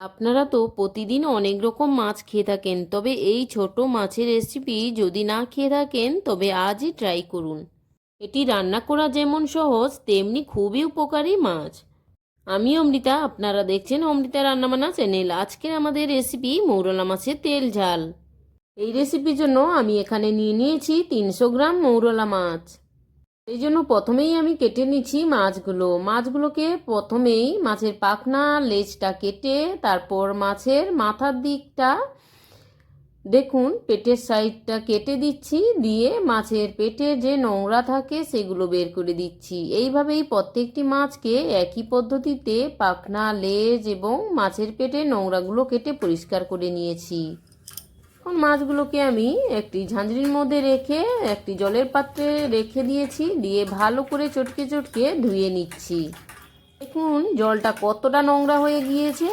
আপনারা তো প্রতিদিন অনেক রকম মাছ খেয়ে থাকেন, তবে এই ছোট মাছের রেসিপি যদি না খেয়ে থাকেন, তবে আজই ট্রাই করুন। এটি রান্না করা যেমন সহজ, তেমনি খুবই উপকারী মাছ। আমি অমৃতা, আপনারা দেখছেন অমৃতা রান্নাবান্না চ্যানেল আজকের আমাদের রেসিপি মৌরলা মাছের তেল ঝাল। এই রেসিপির জন্য আমি এখানে নিয়ে নিয়েছি তিনশো গ্রাম মৌরলা মাছ। এই জন্য প্রথমেই আমি কেটে নিচ্ছি মাছগুলো। মাছগুলোকে প্রথমেই মাছের পাখনা, লেজটা কেটে তারপর মাছের মাথার দিকটা দেখুন, পেটের সাইডটা কেটে দিচ্ছি, দিয়ে মাছের পেটে যে নোংরা থাকে সেগুলো বের করে দিচ্ছি। এইভাবেই প্রত্যেকটি মাছকে একই পদ্ধতিতে পাখনা, লেজ এবং মাছের পেটে নোংরাগুলো কেটে পরিষ্কার করে নিয়েছি। এখন মাছগুলোকে আমি একটি ঝাঁঝরির মধ্যে রেখে, একটি জলের পাত্রে রেখে দিয়েছি, দিয়ে ভালো করে চটকে চটকে ধুয়ে নিচ্ছি। দেখুন, জলটা কতটা নোংরা হয়ে গিয়েছে।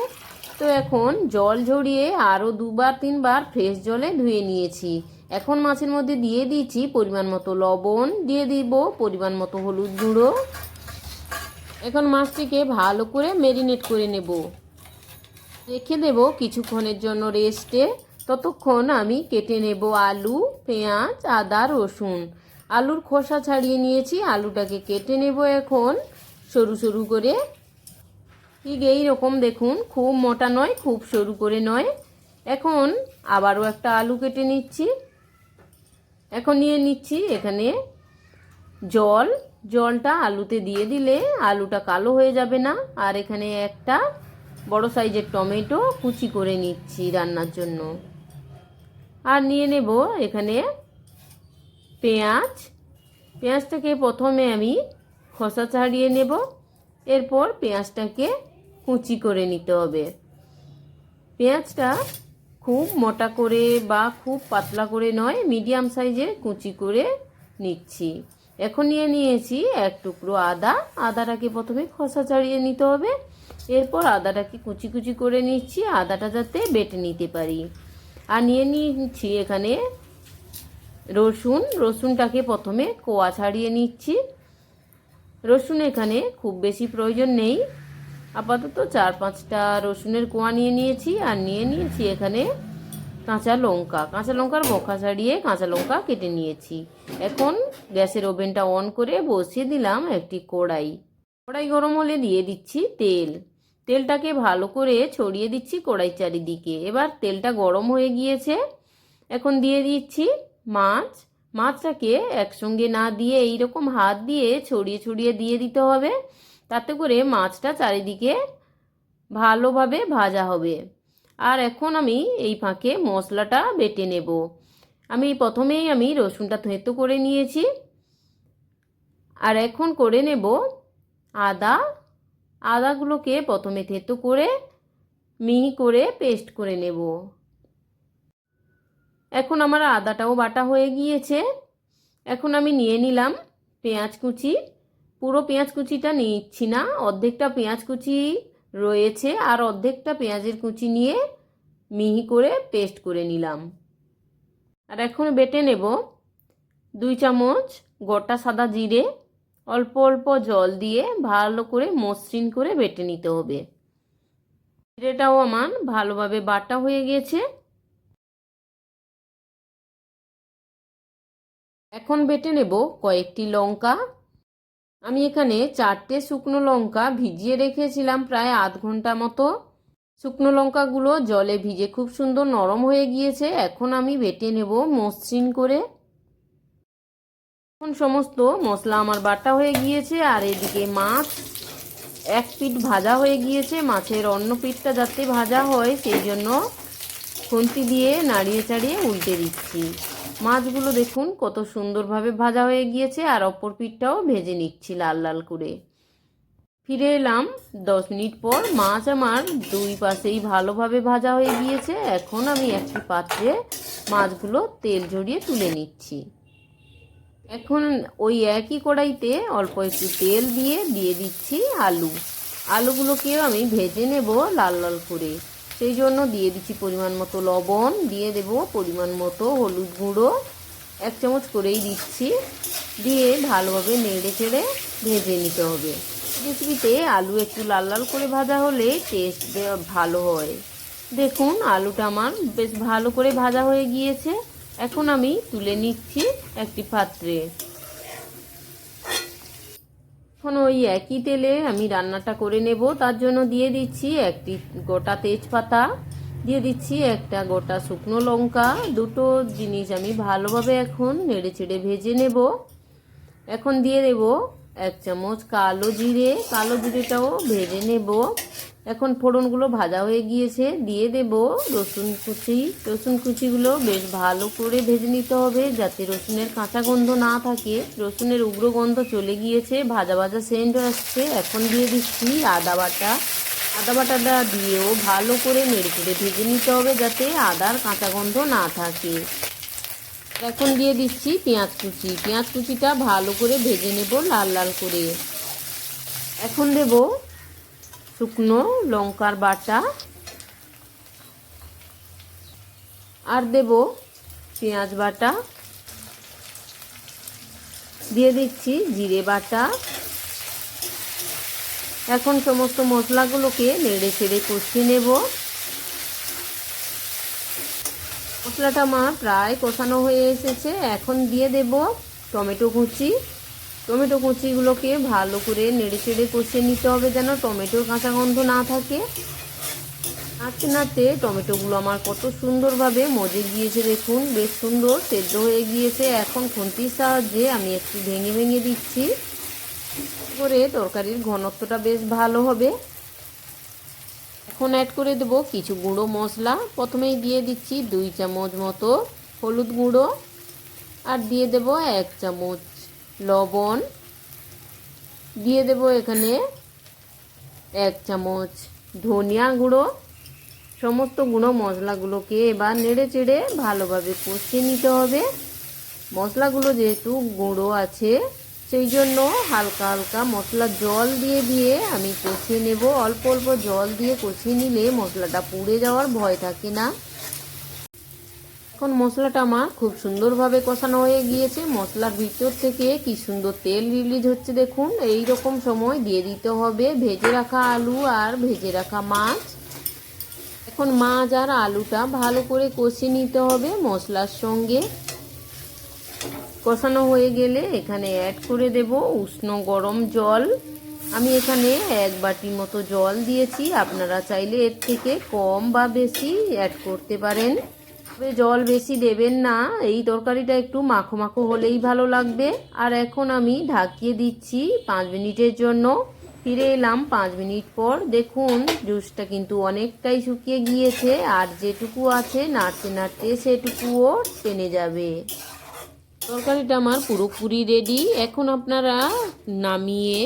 তো এখন জল ঝরিয়ে আরও দুবার, তিনবার ফ্রেশ জলে ধুয়ে নিয়েছি। এখন মাছের মধ্যে দিয়ে দিচ্ছি পরিমাণ মতো লবণ, দিয়ে দিব পরিমাণ মতো হলুদ গুঁড়ো। এখন মাছটিকে ভালো করে মেরিনেট করে নেব। রেখে দেব কিছুক্ষণের জন্য রেস্টে ততক্ষণ আমি কেটে নেব আলু, পেঁয়াজ, আদা, রসুন। আলুর খোসা ছাড়িয়ে নিয়েছি, আলুটাকে কেটে নেব এখন সরু সরু করে। ঠিক এই রকম দেখুন, খুব মোটা নয়, খুব সরু করে নয়। এখন আবারও একটা আলু কেটে নিচ্ছি। এখন নিয়ে নিচ্ছি এখানে জল। জলটা আলুতে দিয়ে দিলে আলুটা কালো হয়ে যাবে না। আর এখানে একটা বড় সাইজের টমেটো কুচি করে নিচ্ছি রান্নার জন্য। আর নিয়ে নেব এখানে পেঁয়াজ। পেঁয়াজটাকে প্রথমে আমি খসা ছাড়িয়ে নেব। এরপর পেঁয়াজটাকে কুচি করে নিতে হবে। পেঁয়াজটা খুব মোটা করে বা খুব পাতলা করে নয়, মিডিয়াম সাইজে কুচি করে নিচ্ছি। এখন নিয়ে নিয়েছি এক টুকরো আদা। আদাটাকে প্রথমে খসা ছাড়িয়ে নিতে হবে। এরপর আদাটাকে কুচি কুচি করে নিচ্ছি। আদাটা যাতে বেটে নিতে পারি। আর নিয়ে নিচ্ছি এখানে রসুন। রসুনটাকে প্রথমে কোয়া ছাড়িয়ে নিচ্ছি। রসুন এখানে খুব বেশি প্রয়োজন নেই। আপাতত চার পাঁচটা রসুনের কোয়া নিয়ে নিয়েছি আর নিয়ে নিয়েছি এখানে কাঁচা লঙ্কা। কাঁচা লঙ্কার বোখা ছাড়িয়ে কাঁচা লঙ্কা কেটে নিয়েছি। এখন গ্যাসের ওভেনটা অন করে বসিয়ে দিলাম একটি কড়াই। কড়াই গরম হলে দিয়ে দিচ্ছি তেল। তেলটাকে ভালো করে ছড়িয়ে দিচ্ছি কড়াই চারিদিকে। এবার তেলটা গরম হয়ে গিয়েছে। এখন দিয়ে দিচ্ছি মাছ। মাছটাকে একসঙ্গে না দিয়ে এইরকম হাত দিয়ে ছড়িয়ে ছড়িয়ে দিয়ে দিতে হবে। তাতে করে মাছটা চারিদিকে ভালোভাবে ভাজা হবে। আর এখন আমি এই ফাঁকে মশলাটা বেটে নেব। আমি প্রথমেই আমি রসুনটা থেঁতো করে নিয়েছি। আর এখন করে নেব আদা আদাগুলোকে প্রথমে থেতো করে, মিহি করে পেস্ট করে নেব। এখন আমার আদাটাও বাটা হয়ে গিয়েছে। এখন আমি নিয়ে নিলাম পেঁয়াজ কুচি। পুরো পেঁয়াজ কুচিটা নিচ্ছি না, অর্ধেকটা পেঁয়াজ কুচি রয়েছে আর অর্ধেকটা পেঁয়াজের কুচি নিয়ে মিহি করে পেস্ট করে নিলাম। আর এখন বেটে নেব দুই চামচ গোটা সাদা জিরে। অল্প অল্প জল দিয়ে ভালো করে মসৃণ করে বেটে নিতে হবে। জিরেটাও আমার ভালোভাবে বাটা হয়ে গেছে। এখন বেটে নেব কয়েকটি লঙ্কা। আমি এখানে চারটে শুকনো লঙ্কা ভিজিয়ে রেখেছিলাম প্রায় আধ ঘণ্টা মতো। শুকনো লঙ্কাগুলো জলে ভিজে খুব সুন্দর নরম হয়ে গিয়েছে। এখন আমি বেটে নেব মসৃণ করে। এখন সমস্ত মশলা আমার বাটা হয়ে গিয়েছে, আর এদিকে মাছ এক পিঠ ভাজা হয়ে গিয়েছে। মাছের অন্য পিঠটা যাতে ভাজা হয়, সেই জন্য খুন্তি দিয়ে নাড়িয়ে চাড়িয়ে উল্টে দিচ্ছি। মাছগুলো দেখুন কত সুন্দরভাবে ভাজা হয়ে গিয়েছে, আর অপর পিঠটাও ভেজে নিচ্ছি লাল লাল করে। ফিরে এলাম দশ মিনিট পর, মাছ আমার দুই পাশেই ভালোভাবে ভাজা হয়ে গিয়েছে। এখন আমি একটি পাত্রে মাছগুলো তেল ঝরিয়ে তুলে নিচ্ছি। এখন ওই একই কড়াইতে অল্প একটু তেল দিয়ে দিয়ে দিচ্ছি আলু। আলুগুলোকেও আমি ভেজে নেব লাল লাল করে। সেই জন্য দিয়ে দিচ্ছি পরিমাণ মতো লবণ, দিয়ে দেব পরিমাণ মতো হলুদ গুঁড়ো। এক চামচ করেই দিচ্ছি। দিয়ে ভালোভাবে নেড়ে চেড়ে ভেজে নিতে হবে। রেসিপিতে আলু একটু লাল লাল করে ভাজা হলে টেস্ট ভালো হয়। দেখুন, আলুটা আমার বেশ ভালো করে ভাজা হয়ে গিয়েছে। এখন আমি তুলে নিচ্ছি একটি পাত্রে। এখন ওই একই তেলে আমি রান্নাটা করে নেব। তার জন্য দিয়ে দিচ্ছি একটি গোটা তেজপাতা, দিয়ে দিচ্ছি একটা গোটা শুকনো লঙ্কা। দুটো জিনিস আমি ভালোভাবে এখন নেড়ে চেড়ে ভেজে নেব। এখন দিয়ে দেব এক চামচ কালো জিরে, কালো জিরেটাও ভেজে নেব। এখন ফোড়নগুলো ভাজা হয়ে গিয়েছে, দিয়ে দেব রসুন কুচি। রসুন কুচিগুলো বেশ ভালো করে ভেজে নিতে হবে যাতে রসুনের কাঁচা গন্ধ না থাকে। রসুনের উগ্র গন্ধ চলে গিয়েছে, ভাজা ভাজা সেন্ট আসছে। এখন দিয়ে দিচ্ছি আদা বাটা। আদা বাটাটা দিয়েও ভালো করে নেড়ে ভেজে নিতে হবে যাতে আদার কাঁচা গন্ধ না থাকে। এখন দিয়ে দিচ্ছি পেঁয়াজ কুচি। পেঁয়াজ কুচিটা ভালো করে ভেজে নেব লাল লাল করে। এখন দেব শুকনো লঙ্কার বাটা। আর দেব পেঁয়াজ বাটা। দিয়ে দিচ্ছি জিরে বাটা। এখন সমস্ত মশলাগুলোকে নেড়ে ছেড়ে কষিয়ে নেব। মশলাটা আমার প্রায় কষানো হয়ে এসেছে। এখন দিয়ে দেব টমেটো কুচি। টমেটো কুচিগুলোকে ভালো করে নেড়ে চেড়ে কষিয়ে নিতে হবে যেন টমেটোর কাঁচা গন্ধ না থাকে। নাড়তে নাড়তে টমেটোগুলো আমার কত সুন্দরভাবে মজে গিয়েছে দেখুন। বেশ সুন্দর সেদ্ধ হয়ে গিয়েছে। এখন খুন্তির সাহায্যে আমি একটু ভেঙে ভেঙে দিচ্ছি। করে তরকারির ঘনত্বটা বেশ ভালো হবে। এখন অ্যাড করে দেবো কিছু গুঁড়ো মশলা। প্রথমেই দিয়ে দিচ্ছি দুই চামচ মতো হলুদ গুঁড়ো আর দিয়ে দেব এক চামচ লবণ। দিয়ে দেব এখানে এক চামচ ধনিয়া গুঁড়ো। সমস্ত গুঁড়ো মশলাগুলোকে এবার নেড়ে চেড়ে ভালোভাবে কষিয়ে নিতে হবে। মশলাগুলো যেহেতু গুঁড়ো আছে সেই জন্য হালকা হালকা মশলা জল দিয়ে দিয়ে আমি কষিয়ে নেব। অল্প অল্প জল দিয়ে কষিয়ে নিলে মশলাটা পুড়ে যাওয়ার ভয় থাকে না। এখন মশলাটা আমার খুব সুন্দরভাবে কষানো হয়ে গিয়েছে। মশলার ভিতর থেকে কি সুন্দর তেল রিলিজ হচ্ছে দেখুন। এই রকম সময় দিয়ে দিতে হবে ভেজে রাখা আলু আর ভেজে রাখা মাছ। এখন মাছ আর আলুটা ভালো করে কষিয়ে নিতে হবে মশলার সঙ্গে। কষানো হয়ে গেলে এখানে অ্যাড করে দেব উষ্ণ গরম জল। আমি এখানে এক বাটি মতো জল দিয়েছি। আপনারা চাইলে এর থেকে কম বা বেশি অ্যাড করতে পারেন। তবে জল বেশি দেবেন না। এই তরকারিটা একটু মাখো মাখো হলেই ভালো লাগবে। আর এখন আমি ঢাকিয়ে দিচ্ছি পাঁচ মিনিটের জন্য। ফিরে এলাম পাঁচ মিনিট পর। দেখুন, জুসটা কিন্তু অনেকটাই শুকিয়ে গিয়েছে। আর যেটুকু আছে, নাড়তে নাড়তে সেটুকুও টেনে যাবে। তরকারিটা আমার পুরোপুরি রেডি এখন আপনারা নামিয়ে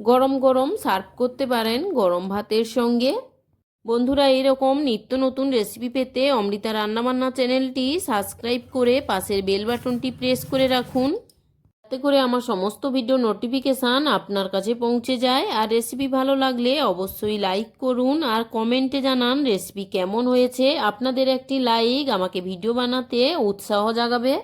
গরম গরম সার্ভ করতে পারেন গরম ভাতের সঙ্গে। বন্ধুরা, এরকম নিত্য নতুন রেসিপি পেতে অমৃতা রান্নাবান্না চ্যানেলটি সাবস্ক্রাইব করে পাশের বেল বাটনটি প্রেস করে রাখুন। যাতে করে আমার সমস্ত ভিডিও নোটিফিকেশান আপনার কাছে পৌঁছে যায়। আর রেসিপি ভালো লাগলে অবশ্যই লাইক করুন আর কমেন্টে জানান রেসিপি কেমন হয়েছে। আপনাদের একটি লাইক আমাকে ভিডিও বানাতে উৎসাহ জাগাবে।